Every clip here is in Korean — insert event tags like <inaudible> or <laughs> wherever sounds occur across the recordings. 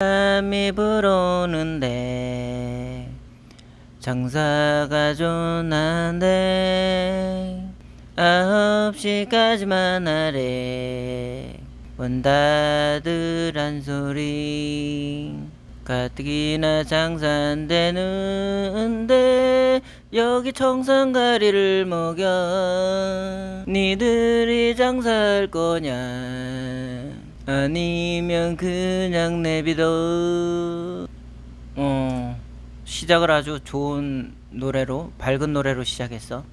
바람이 불어오는데 장사가 좋나데 아홉 시까지만 하래. 문 닫으란 소리. 가뜩이나 장사 안 되는데 여기 청산가리를 먹여. 니들이 장사할 거냐 아니면 그냥 내비둬. 어 시작을 아주 좋은 노래로 밝은 노래로 시작했어.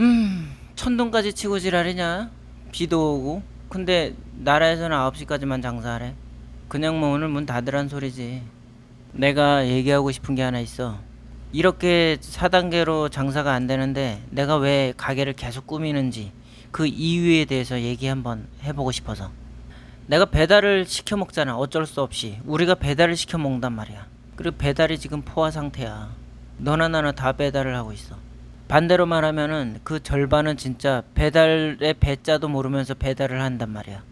음 천둥까지 치고 지랄이냐? 비도 오고. 근데 나라에서는 9시까지만 장사하래. 그냥 뭐 오늘 문 닫으란 소리지. 내가 얘기하고 싶은 게 하나 있어. 이렇게 4단계로 장사가 안 되는데 내가 왜 가게를 계속 꾸미는지 그 이유에 대해서 얘기 한번 해보고 싶어서 내가 배달을 시켜 먹잖아. 어쩔 수 없이. 우리가 배달을 시켜 먹는단 말이야. 그리고 배달이 지금 포화 상태야. 너나 나나 다 배달을 하고 있어. 반대로 말하면은 그 절반은 진짜 배달의 배자도 모르면서 배달을 한단 말이야.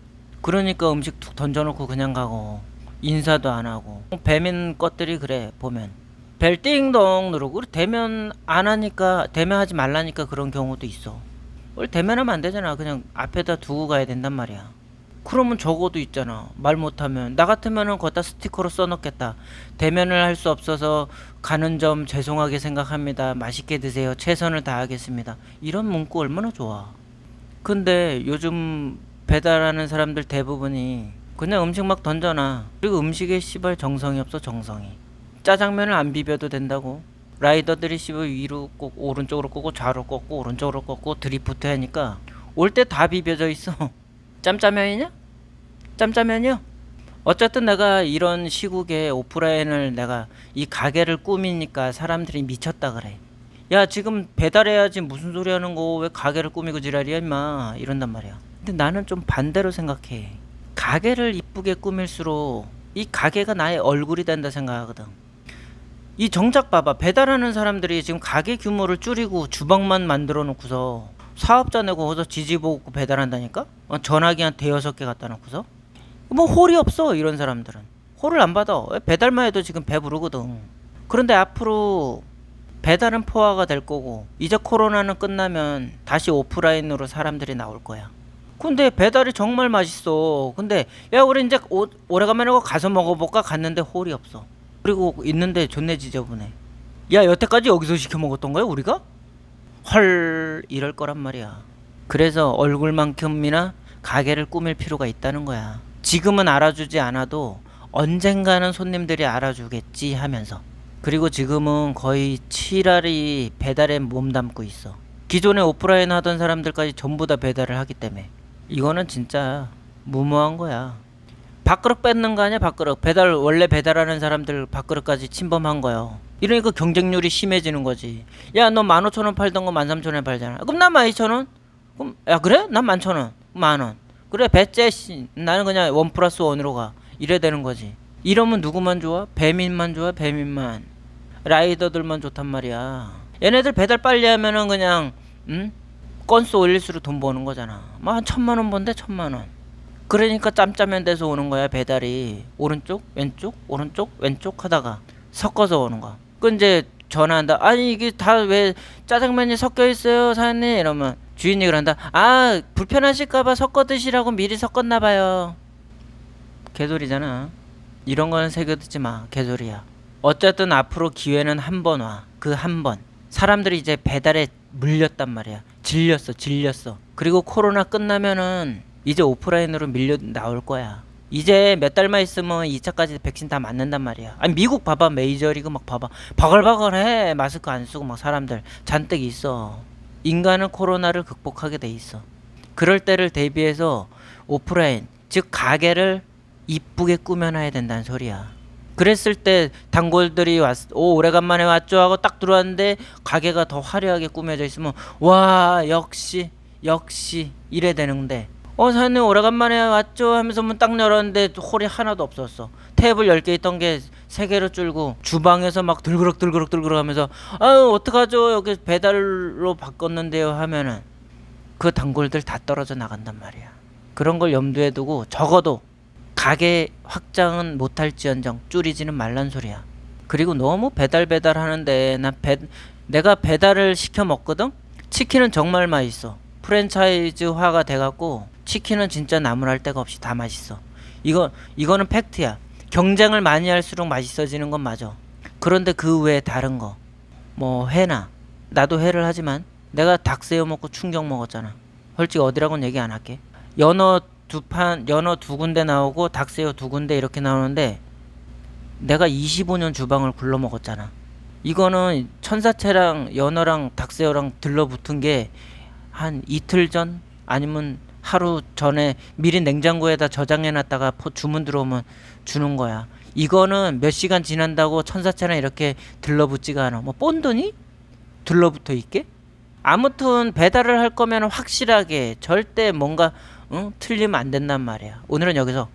그러니까 음식 툭 던져놓고 그냥 가고 인사도 안 하고. 배민 것들이 그래 보면. 벨 띵동 누르고 대면 안 하니까 대면하지 말라니까 그런 경우도 있어. 뭘 대면하면 안 되잖아. 그냥 앞에다 두고 가야 된단 말이야 그러면 적어도 있잖아. 말 못하면. 나 같으면은 거기다 스티커로 써놓겠다. 대면을 할 수 없어서 가는 점 죄송하게 생각합니다. 맛있게 드세요. 최선을 다하겠습니다. 이런 문구 얼마나 좋아. 근데 요즘 배달하는 사람들 대부분이 그냥 음식 막 던져놔. 그리고 음식에 씨발 정성이 없어 정성이. 짜장면을 안 비벼도 된다고. 라이더들이 씨발 위로 꼭 오른쪽으로 꽂고 좌로 꽂고 오른쪽으로 꽂고 드리프트 하니까 올 때 다 비벼져 있어 <laughs> 짬짜면이냐? 짬짜면이요? 어쨌든 내가 이런 시국에 오프라인을 내가 이 가게를 꾸미니까 사람들이 미쳤다 그래. 야 지금 배달해야지 무슨 소리 하는 거 왜 가게를 꾸미고 지랄이야 임마 이런단 말이야. 근데 나는 좀 반대로 생각해. 가게를 이쁘게 꾸밀수록 이 가게가 나의 얼굴이 된다 생각하거든. 이 정작 봐봐 배달하는 사람들이 지금 가게 규모를 줄이고 주방만 만들어 놓고서 사업자 내고 거기서 지지보고 배달한다니까? 어, 전화기 한 대여섯 개 갖다 놓고서? 뭐 홀이 없어 이런 사람들은. 홀을 안 받아. 왜 배달만 해도 지금 배부르거든. 그런데 앞으로 배달은 포화가 될 거고 이제 코로나는 끝나면 다시 오프라인으로 사람들이 나올 거야. 근데 배달이 정말 맛있어. 근데 야 우리 이제 오, 오래간만에 가서 먹어볼까? 갔는데 홀이 없어. 그리고 있는데 존내 지저분해. 야 여태까지 여기서 시켜 먹었던 거야 우리가? 헐 이럴 거란 말이야. 그래서 얼굴만큼이나 가게를 꾸밀 필요가 있다는 거야. 지금은 알아주지 않아도 언젠가는 손님들이 알아주겠지 하면서. 그리고 지금은 거의 7알이 배달에 몸담고 있어. 기존에 오프라인 하던 사람들까지 전부 다 배달을 하기 때문에. 이거는 진짜 무모한 거야. 밥그릇 뺏는 거 아니야 밥그릇 배달 원래 배달하는 사람들 밥그릇까지 침범한 거요 이러니까 경쟁률이 심해지는 거지. 야너만 오천 원 팔던 거만 삼천 원에 팔잖아. 그럼 난만 이천 원? 그럼 야 그래? 난 만천 원. 만 원. 그래 배째 씨. 나는 그냥 원 플러스 원으로 가. 이래 되는 거지. 이러면 누구만 좋아? 배민만 좋아? 배민만. 라이더들만 좋단 말이야. 얘네들 배달 빨리 하면은 그냥 응? 건수 올릴수록 돈 버는 거잖아. 뭐한 천만 원 번대 천만 원. 그러니까 짬짜면 돼서 오는 거야 배달이. 오른쪽 왼쪽 오른쪽 왼쪽 하다가 섞어서 오는 거야 그 이제 전화한다. 아니 이게 다 왜 짜장면이 섞여 있어요 사장님? 이러면 주인이 그런다. 아 불편하실까봐 섞어 드시라고 미리 섞었나 봐요. 개소리잖아. 이런 거는 새겨 듣지 마 개소리야. 어쨌든 앞으로 기회는 한 번 와. 그 한 번. 사람들이 이제 배달에 물렸단 말이야. 질렸어 질렸어. 그리고 코로나 끝나면은 이제 오프라인으로 밀려 나올 거야. 이제 몇 달만 있으면 2차까지 백신 다 맞는단 말이야. 아니 미국 봐봐 메이저리그 막 봐봐 바글바글해 마스크 안 쓰고 막 사람들 잔뜩 있어. 인간은 코로나를 극복하게 돼 있어. 그럴 때를 대비해서 오프라인 즉 가게를 이쁘게 꾸며놔야 된다는 소리야. 그랬을 때 단골들이 왔, 오 오래간만에 왔죠 하고 딱 들어왔는데 가게가 더 화려하게 꾸며져 있으면 와 역시 역시 이래 되는데 어 사장님 오래간만에 왔죠 하면서 문 딱 열었는데 홀이 하나도 없었어 테이블 10개 있던 게 3개로 줄고 주방에서 막 들그럭 들그럭 들그럭 하면서 아유 어떡하죠 여기 배달로 바꿨는데요 하면은 그 단골들 다 떨어져 나간단 말이야 그런 걸 염두에 두고 적어도 가게 확장은 못할지언정 줄이지는 말란 소리야. 그리고 너무 배달 배달 하는데 나 배, 내가 배달을 시켜 먹거든. 치킨은 정말 맛있어. 프랜차이즈화가 돼갖고 치킨은 진짜 나무랄 데가 없이 다 맛있어. 이거 이거는 팩트야. 경쟁을 많이 할수록 맛있어지는 건 맞아. 그런데 그 외에 다른 거, 뭐 회나 나도 회를 하지만 내가 닭새우 먹고 충격 먹었잖아. 솔직히 어디라고는 얘기 안 할게. 연어 두 판, 연어 두 군데 나오고 닭새우 두 군데 이렇게 나오는데 내가 25년 주방을 굴러 먹었잖아. 이거는 천사채랑 연어랑 닭새우랑 들러붙은 게 한 이틀 전 아니면 하루 전에 미리 냉장고에다 저장해 놨다가 포- 주문 들어오면 주는 거야. 이거는 몇 시간 지난다고 천사채랑 이렇게 들러붙지가 않아. 뭐 본드니? 들러붙어 있게? 아무튼 배달을 할 거면 확실하게 절대 뭔가 응? 틀리면 안 된단 말이야. 오늘은 여기서